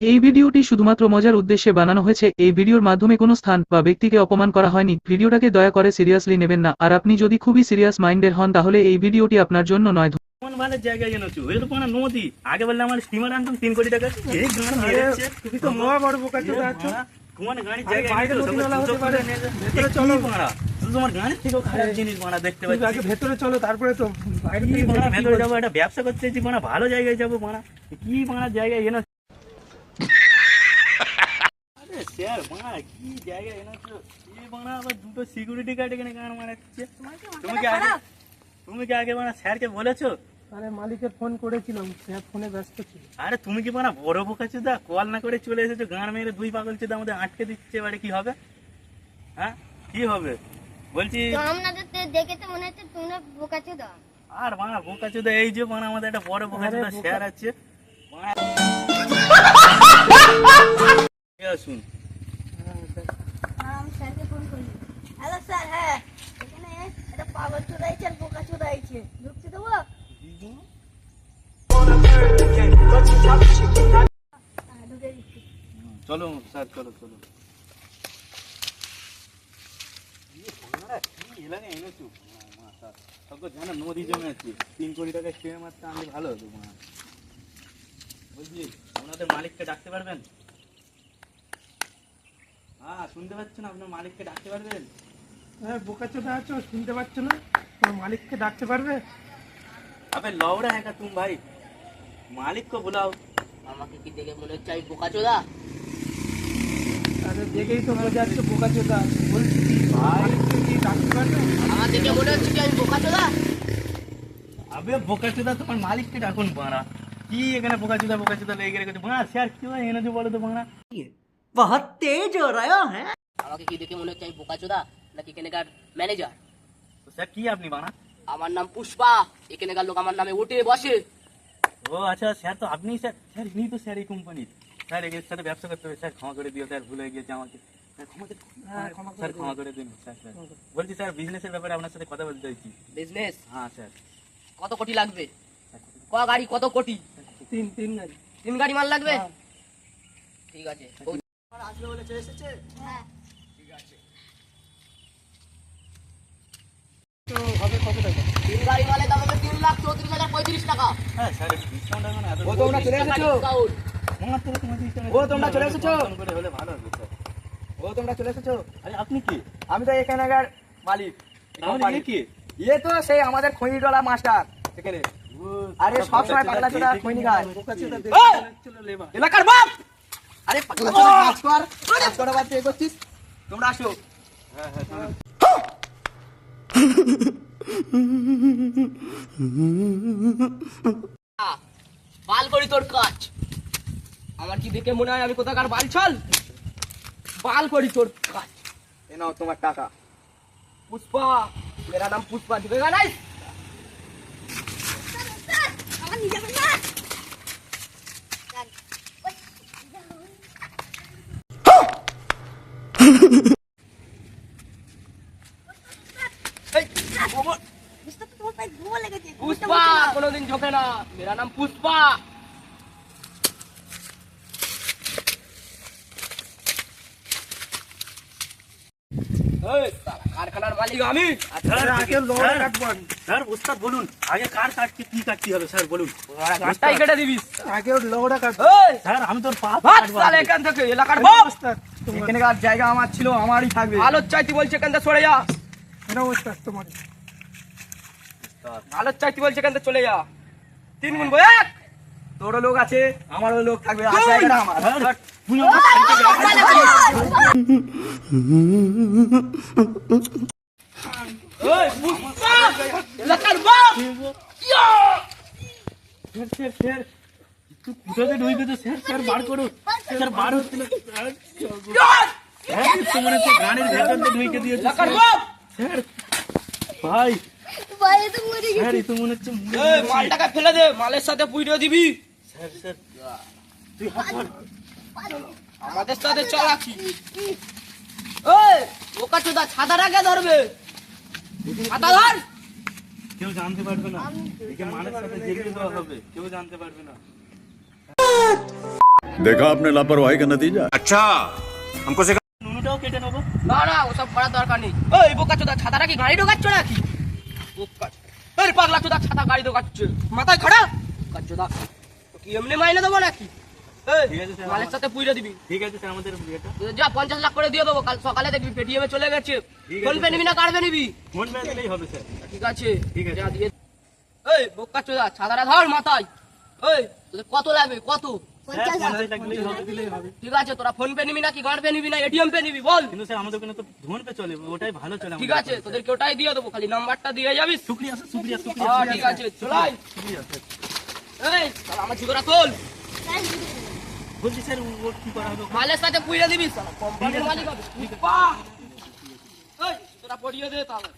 এই ভিডিওটি শুধুমাত্র মজার উদ্দেশ্যে বানানো হয়েছে। এই ভিডিওর মাধ্যমে কোনো স্থান বা ব্যক্তিকে অপমান করা হয়নি। ভিডিওটাকে দয়া করে সিরিয়াসলি নেবেন না। আর আপনি যদি খুবই সিরিয়াস মাইন্ডের হন তাহলে এই ভিডিওটি আপনার জন্য নয়। ভালো জায়গায় জেনেছো এটা তো কোনো নদী আগে বললে আমার স্টিমার আনতাম তিন কোটি টাকা। এই গান তুমি তো মহা বড় বোকা চোদা আছো। কোন গাড়ি জায়গায় বাইরে এনেছো, নদীনালা সবাই হতে সুযোগ পারে। করে নিয়ে যায়। ভেতরে চলো। তোমার গানের থেকেও খারাপ জিনিস মারা দেখতে তুমি আগে ভেতরে চলো তারপরে তো বাইরে ভেতরে যাব একটা ব্যবসা করতে চাইছি মারা ভালো জায়গায় যাব মারা কি মারা জায়গায় এনে আরে স্যার কি জায়গায় এনেছো এই মারা আবার দুটো সিকিউরিটি গার্ড এখানে গান মারাচ্ছে। তুমি কি আগে তুমি কি আগে মারা স্যারকে বলেছ? আরে মালিককে ফোন করেছিলাম সে ফোনে ব্যস্ত ছিল। আরে তুমি কি মানে বড় বোকা চুদা? কল না করে চলে এসেছ গান মেরে দুই পাগল চুদা আমাদের আটকে দিচ্ছে এবারে কি হবে? হ্যাঁ? কি হবে? বলছি আপনাদের দেখে তো মনে হচ্ছে তোমরা বোকা চোদা। আর মানা বোকা চুদা এই যে মানে আমাদের একটা বড় বোকা চুদা শেয়ার আছে। শুন ফোন করি হ্যালো স্যার হ্যাঁ। এখানে একটা পাগল চোদা আছে আর বোকা চোদা আছে ঢুকতে দেবো? হ্যাঁ, চলো স্যার চলো চলো। নদী জমে আছে তিন কোটি টাকা স্টে মারতে আমি ভালো হতো আপনাদের মালিককে ডাকতে পারবেন? শুনতে পাচ্ছেন? আপনার মালিককে ডাকতে পারবেন? হ্যাঁ বোকা চোদা আছো শুনতে পাচ্ছ না? তোমার মালিককে ডাকতে পারবে? আবে লওড়া হ্যাঁ তুমি ভাই। মালিককে বুলাও। আমাকে কি দেখে মনে হচ্ছে আমি বোকা চোদা? তাদের দেখেই তো মনে যাচ্ছে বোকা চোদা। বলছি কি ভাই। কি ডাকতে পারবে? আমার দেখে মনে হচ্ছে কি আমি বোকা চোদা? আবে বোকা চোদা তোমার মালিককে ডাকুন বাঁড়া। কি এখানে বোকা চোদা বোকা চোদা লেগে গেলে বাঁড়া সে আর কি হয়? এনে বলো তো বাঁড়া। আমাকে কি দেখে মনে হচ্ছে আমি বোকা চোদা নাকি এখানকার ম্যানেজার তো স্যার কি আপনি বাড়া আমার নাম পুষ্পা এখানকার লোক আমার নামে উঠে বসে ও আচ্ছা স্যার তো আপনি স্যার স্যার ইনি তো স্যার এই কোম্পানির স্যার এর সাথে ব্যবসা করতে হবে স্যার ক্ষমা করে দিও স্যার ভুল হয়ে গিয়েছে আমাকে স্যার ক্ষমা করে স্যার দিন। ক্ষমা করে দিন স্যার স্যার বলছি স্যার বিজনেসের ব্যাপারে আপনার সাথে কথা বলতে চাইছি। বিজনেস হ্যাঁ স্যার কত কোটি লাগবে? ক গাড়ি কত কোটি? তিন তিন গাড়ি। তিন গাড়ি মাল লাগবে? হ্যাঁ। ঠিক আছে। হ্যাঁ তো হবে কত টাকা? তিন গাড়ি মালের দাম তিন লাখ চৌত্রিশ হাজার পঁয়ত্রিশ টাকা। হ্যাঁ স্যার ডিসকাউন্ট এখন এত ও তোমরা চলে এসেছ? ও, তোমরা চলে এসেছ? হলে ভালো হবে ও তোমরা চলে এসেছ? আরে আপনি কি? আমি তো এখানকার মালিক। ইয়ে কি? ইয়ে তো সেই আমাদের খৈনিটলা মাস্টার। আরে সব সময় পাগলা চোদা খৈনি খায় এলাকার বাপ! আরে পাগলা কাজ কর কাজ করা বাদ দিয়ে করছিস তোমরা আসো। বাল করি তোর কাজ। আমার কি দেখে মনে হয় আমি কোথাকার বাল ছল? বাল করি তোর কাজ। এ নাও তোমার টাকা। পুষ্পা মেরা নাম পুষ্পা দিবেগা নাই আমার নিজে না তোমার পায়ে ধোয়া লেগেছে পুষ্পা কোনোদিন ঝোঁকে না। মেরা নাম পুষ্পা। কারখানার মালিক আমি। স্যার আগে লোড স্যার, রাখব আমি। স্যার ওস্তাদ বলুন আগে কার কাটতে কি কাটতে হবে? স্যার বলুন। গাছটাই কেটে দিবিস আগে ওর লোকটা স্যার আমি তোর পা কাটবো শালা এখান থেকে এলাকার বাপ এখানকার জায়গা আমার ছিল আমারই থাকবে। আলোর চাইতি বলছে এখান থেকে সরে যা। এটা ওস্তাদ তোমার আলোর চাইতি বলছে এখান থেকে চলে যা। তিন গুণ বই এক। তোরও লোক আছে আমারও লোক থাকবে কোথাতে ঢুকে তো স্যার স্যার বার করো। স্যার বার হচ্ছে না। স্যার! স্যার, তো মনে হচ্ছে গানের ভেতর ঢুকে দিয়েছে। স্যার। ভাই স্যার এই তো মনে হচ্ছে মরে এই, গেছে। মালটাকে ফেলে দে মালের সাথে পুইরে দিবি স্যার স্যার তুই হাত ধর। আমাদের সাথে চালাকি এই ওকা চোদা ছাতার আগে ধরবে ছাতা ধর কেউ জানতে পারবে না একে মানের সাথে জেগে দেওয়া হবে কেউ জানতে পারবে না देखा आपने लापरवाही का नतीजा নুনুটাও কেটে নেবো না না ওসব করার দরকার নেই এই বোকা চোদা ছাতাটা কি গাড়ি ঢোকাচ্ছ নাকি বোকা পাগলা চোদা ছাতা গাড়ি ঢোকাচ্ছে মাথায় খাড়া? বোকা চোদা। কি এমনি মাইনে দেবো নাকি? এই ঠিক আছে, স্যার, মালের সাথে পুইরে দিবি। ঠিক আছে স্যার আমাদের যা পঞ্চাশ লাখ করে দিয়ে দেবো কাল সকালে দেখবি পেটিএমে চলে গেছে। ফোন পে নিবি না কার্ড নিবি? ফোন পে দিলেই হবে স্যার। ঠিক আছে ঠিক আছে। যা দিয়ে এই বোকা চোদা ছাতাটা ধর মাথায়। এই কত লাগবে? কত? হবে। ঠিক আছে তোরা ফোন পে নিবি নাকি কার্ড পে নিবি না এটিএম পে নিবি বল। কিন্তু স্যার আমাদের ওখানে তো ফোন পে চলে ওটাই ভালো চলে ঠিক আছে তোদেরকে ওটাই দিয়ে দেবো খালি নাম্বারটা দিয়ে যাবি শুক্রিয়া স্যার শুক্রিয়া শুক্রিয়া হ্যাঁ ঠিক আছে চলাই এই শালা আমার জুতোটা তোল। বলছি স্যার ও কি করা হবে? মালের সাথে পুইরে দিবি শালা কোম্পানির মালিক হবে। বাহ! এই জুতোটা পরিয়ে দে তাহলে।